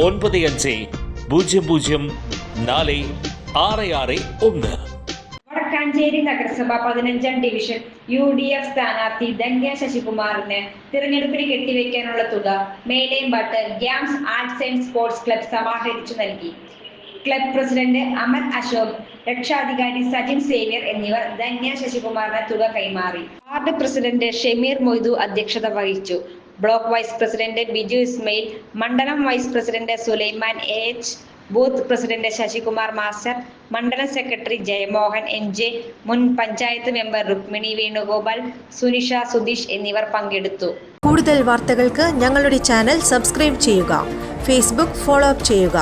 ഒൻപത് അഞ്ച് പൂജ്യം പൂജ്യം നാല് ആറ് ആറ് ഒന്ന്. വടക്കാഞ്ചേരി നഗരസഭ പതിനഞ്ചാം ഡിവിഷൻ യു ഡി എഫ് സ്ഥാനാർത്ഥി ധന്യ ശശികുമാറിന് തിരഞ്ഞെടുപ്പിന് കെട്ടിവെക്കാനുള്ള തുക മേലേമ്പാട്ട് ഗ്യാംസ് ആർട്സ് ആൻഡ് സ്പോർട്സ് ക്ലബ് സമാഹരിച്ചു നൽകി. ക്ലബ് പ്രസിഡന്റ് അമൽ അശോക് രക്ഷാധികാരി സജിൻ സേവ്യർ എന്നിവർ ധന്യ ശശികുമാറിന് തുക കൈമാറി. വാർഡ് പ്രസിഡന്റ് ഷെമീർ മൊയ്തു അധ്യക്ഷത വഹിച്ചു. Block vice president Biju Ismail മണ്ഡലം vice president Sulaiman A H booth president Sasikumar master മണ്ഡലം സെക്രട്ടറി ജയമോഹൻ എൻ ജെ മുൻ പഞ്ചായത്ത് മെമ്പർ രുക്മിണി വേണുഗോപാൽ സുനിഷ സുധീഷ് എന്നിവർ പങ്കെടുത്തു. കൂടുതൽ വാർത്തകൾക്ക് ഞങ്ങളുടെ ചാനൽ സബ്സ്ക്രൈബ് ചെയ്യുക. ഫേസ്ബുക്ക് ഫോളോ അപ്പ് ചെയ്യുക.